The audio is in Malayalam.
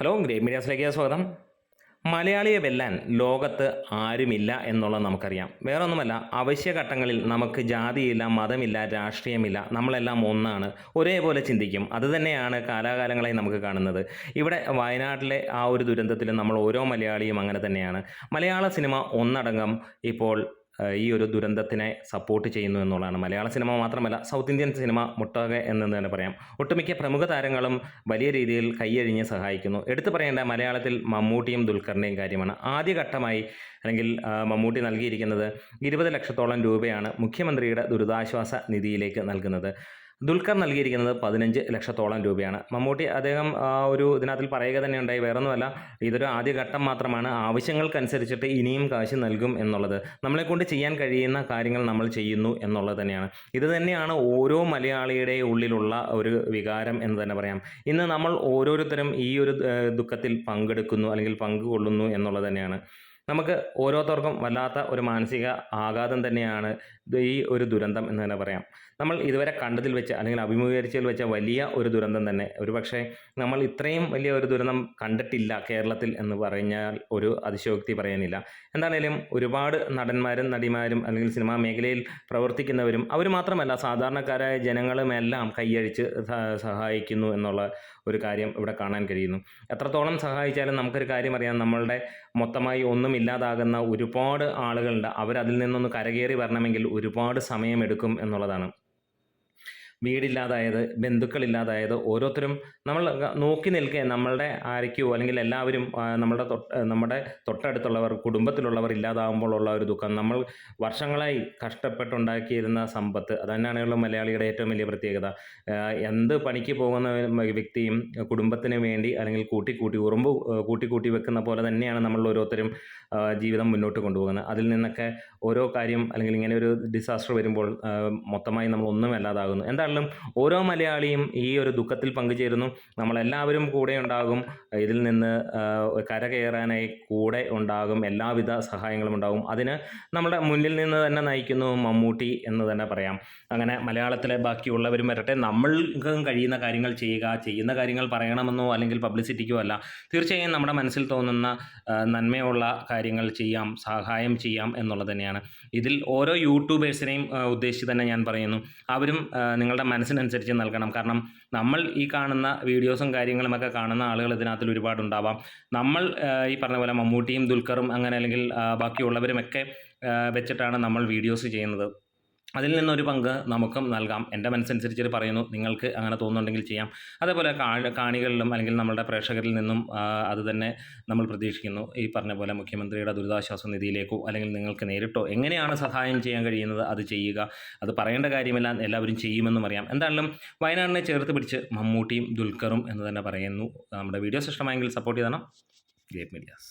ഹലോ ഗ്രേ മീഡിയാസിലേക്ക് സ്വാഗതം. മലയാളിയെ വെല്ലാൻ ലോകത്ത് ആരുമില്ല എന്നുള്ളത് നമുക്കറിയാം. വേറൊന്നുമല്ല അവശ്യഘട്ടങ്ങളിൽ നമുക്ക് ജാതിയില്ല മതമില്ല രാഷ്ട്രീയമില്ല നമ്മളെല്ലാം ഒന്നാണ്. ഒരേപോലെ ചിന്തിക്കും. അതുതന്നെയാണ് കാലാകാലങ്ങളായി നമുക്ക് കാണുന്നത്. ഇവിടെ വയനാട്ടിലെ ആ ഒരു ദുരന്തത്തിൽ നമ്മൾ ഓരോ മലയാളിയും അങ്ങനെ തന്നെയാണ്. മലയാള സിനിമ ഒന്നടങ്കം ഇപ്പോൾ ഈ ഒരു ദുരന്തത്തിനെ സപ്പോർട്ട് ചെയ്യുന്നു എന്നുള്ളതാണ്. മലയാള സിനിമ മാത്രമല്ല സൗത്ത് ഇന്ത്യൻ സിനിമ മുട്ടാകെ എന്ന് തന്നെ പറയാം. ഒട്ടുമിക്ക പ്രമുഖ താരങ്ങളും വലിയ രീതിയിൽ കൈയഴിഞ്ഞ് സഹായിക്കുന്നു. എടുത്തു പറയേണ്ട മലയാളത്തിൽ മമ്മൂട്ടിയും ദുൽഖറിന്റെയും കാര്യമാണ്. ആദ്യഘട്ടമായി അല്ലെങ്കിൽ മമ്മൂട്ടി നൽകിയിരിക്കുന്നത് ഇരുപത് ലക്ഷത്തോളം രൂപയാണ് മുഖ്യമന്ത്രിയുടെ ദുരിതാശ്വാസ നിധിയിലേക്ക് നൽകുന്നത്. ദുൽഖർ നൽകിയിരിക്കുന്നത് പതിനഞ്ച് ലക്ഷത്തോളം രൂപയാണ്. മമ്മൂട്ടി അദ്ദേഹം ഒരു ഇതിനകത്തിൽ പറയുക തന്നെ ഉണ്ടായി വേറൊന്നുമല്ല ഇതൊരു ആദ്യഘട്ടം മാത്രമാണ് ആവശ്യങ്ങൾക്കനുസരിച്ചിട്ട് ഇനിയും കാശ് നൽകും എന്നുള്ളത്. നമ്മളെ കൊണ്ട് ചെയ്യാൻ കഴിയുന്ന കാര്യങ്ങൾ നമ്മൾ ചെയ്യുന്നു എന്നുള്ളത് തന്നെയാണ്. ഇത് തന്നെയാണ് ഓരോ മലയാളിയുടെ ഉള്ളിലുള്ള ഒരു വികാരം എന്ന് തന്നെ പറയാം. ഇന്ന് നമ്മൾ ഓരോരുത്തരും ഈ ഒരു ദുഃഖത്തിൽ പങ്കെടുക്കുന്നു അല്ലെങ്കിൽ പങ്കുകൊള്ളുന്നു എന്നുള്ളത് തന്നെയാണ്. നമുക്ക് ഓരോരുത്തർക്കും വല്ലാത്ത ഒരു മാനസിക ആഘാതം തന്നെയാണ് ഈ ഒരു ദുരന്തം എന്ന് തന്നെ പറയാം. നമ്മൾ ഇതുവരെ കണ്ടതിൽ വെച്ച് അല്ലെങ്കിൽ അഭിമുഖീകരിച്ചതിൽ വെച്ച വലിയ ഒരു ദുരന്തം തന്നെ. ഒരു പക്ഷേ നമ്മൾ ഇത്രയും വലിയ ഒരു ദുരന്തം കണ്ടിട്ടില്ല കേരളത്തിൽ എന്ന് പറഞ്ഞാൽ ഒരു അതിശയോക്തി പറയാനില്ല. എന്താണേലും ഒരുപാട് നടന്മാരും നടിമാരും അല്ലെങ്കിൽ സിനിമാ മേഖലയിൽ പ്രവർത്തിക്കുന്നവരും അവർ മാത്രമല്ല സാധാരണക്കാരായ ജനങ്ങളുമെല്ലാം കൈയഴിച്ച് സഹായിക്കുന്നു എന്നുള്ള ഒരു കാര്യം ഇവിടെ കാണാൻ കഴിയുന്നു. എത്രത്തോളം സഹായിച്ചാലും നമുക്കൊരു കാര്യം അറിയാം. നമ്മളുടെ മൊത്തമായി ഒന്നും ഇല്ലാതാകുന്ന ഒരുപാട് ആളുകളുണ്ട്. അവരതിൽ നിന്നൊന്ന് കരകയറി വരണമെങ്കിൽ ഒരുപാട് സമയമെടുക്കും എന്നുള്ളതാണ്. വീടില്ലാതായത് ബന്ധുക്കളില്ലാതായത് ഓരോരുത്തരും നമ്മൾ നോക്കി നിൽക്കുക നമ്മളുടെ ആരൊക്കെയോ അല്ലെങ്കിൽ എല്ലാവരും നമ്മുടെ നമ്മുടെ തൊട്ടടുത്തുള്ളവർ കുടുംബത്തിലുള്ളവർ ഇല്ലാതാകുമ്പോഴുള്ള ഒരു ദുഃഖം. നമ്മൾ വർഷങ്ങളായി കഷ്ടപ്പെട്ടുണ്ടാക്കിയിരുന്ന സമ്പത്ത് അതന്നെയാണല്ലോ മലയാളിയുടെ ഏറ്റവും വലിയ പ്രത്യേകത. എന്ത് പണിക്ക് പോകുന്ന വ്യക്തിയും കുടുംബത്തിന് വേണ്ടി അല്ലെങ്കിൽ കൂട്ടി കൂട്ടി ഉറുമ്പ് കൂട്ടി കൂട്ടി വെക്കുന്ന പോലെ തന്നെയാണ് നമ്മൾ ഓരോരുത്തരും ജീവിതം മുന്നോട്ട് കൊണ്ടുപോകുന്നത്. അതിൽ നിന്നൊക്കെ ഓരോ കാര്യം അല്ലെങ്കിൽ ഇങ്ങനെ ഒരു ഡിസാസ്റ്റർ വരുമ്പോൾ മൊത്തമായി നമ്മൾ ഒന്നും അല്ലാതാകുന്നു. എന്തായാലും ഓരോ മലയാളിയും ഈ ഒരു ദുഃഖത്തിൽ പങ്കുചേരുന്നു. നമ്മളെല്ലാവരും കൂടെ ഉണ്ടാകും. ഇതിൽ നിന്ന് കരകയറാനായി കൂടെ ഉണ്ടാകും. എല്ലാവിധ സഹായങ്ങളും ഉണ്ടാകും. അതിന് നമ്മുടെ മുന്നിൽ നിന്ന് തന്നെ നയിക്കുന്നു മമ്മൂട്ടി എന്ന് തന്നെ പറയാം. അങ്ങനെ മലയാളത്തിലെ ബാക്കിയുള്ളവരും വരട്ടെ. നമ്മൾക്കും കഴിയുന്ന കാര്യങ്ങൾ ചെയ്യുക ചെയ്യുന്ന കാര്യങ്ങൾ പറയണമെന്നോ അല്ലെങ്കിൽ പബ്ലിസിറ്റിക്കോ അല്ല. തീർച്ചയായും നമ്മുടെ മനസ്സിൽ തോന്നുന്ന നന്മയുള്ള കാര്യങ്ങൾ ചെയ്യാം സഹായം ചെയ്യാം എന്നുള്ളത് തന്നെയാണ്. ഇതിൽ ഓരോ യൂട്യൂബേഴ്സിനെയും ഉദ്ദേശിച്ച് തന്നെ ഞാൻ പറയുന്നു. അവരും ആ, നിങ്ങളുടെ മനസ്സിനനുസരിച്ച് നൽകണം. കാരണം നമ്മൾ ഈ കാണുന്ന വീഡിയോസും കാര്യങ്ങളുമൊക്കെ കാണുന്ന ആളുകൾ ഇതിനകത്തിൽ ഒരുപാടുണ്ടാവാം. നമ്മൾ ഈ പറഞ്ഞ പോലെ മമ്മൂട്ടിയും ദുൽഖറും അങ്ങനെ അല്ലെങ്കിൽ ബാക്കിയുള്ളവരുമൊക്കെ വെച്ചിട്ടാണ് നമ്മൾ വീഡിയോസ് ചെയ്യുന്നത്. അതിൽ നിന്നൊരു പങ്ക് നമുക്കും നൽകാം. എന്റെ മനസ്സനുസരിച്ച് പറയുന്നു നിങ്ങൾക്ക് അങ്ങനെ തോന്നുന്നുണ്ടെങ്കിൽ ചെയ്യാം. അതേപോലെ കാണികളിലും അല്ലെങ്കിൽ നമ്മുടെ പ്രേക്ഷകരിൽ നിന്നും അത് തന്നെ നമ്മൾ പ്രതീക്ഷിക്കുന്നു. ഈ പറഞ്ഞ പോലെ മുഖ്യമന്ത്രിയുടെ ദുരിതാശ്വാസ നിധിയിലേക്കോ അല്ലെങ്കിൽ നിങ്ങൾക്ക് നേരിട്ടോ എങ്ങനെയാണ് സഹായം ചെയ്യാൻ കഴിയുന്നത് അത് ചെയ്യുക. അത് പറയേണ്ട കാര്യമില്ല എല്ലാവരും ചെയ്യുമെന്നും അറിയാം. എന്തായാലും വയനാടിനെ ചേർത്ത് പിടിച്ച് മമ്മൂട്ടിയും ദുൽഖറും എന്ന് തന്നെ പറയുന്നു. നമ്മുടെ വീഡിയോസ് ഇഷ്ടമായെങ്കിൽ സപ്പോർട്ട് ചെയ്യണം ഗ്രേറ്റ് മീഡിയാസ്.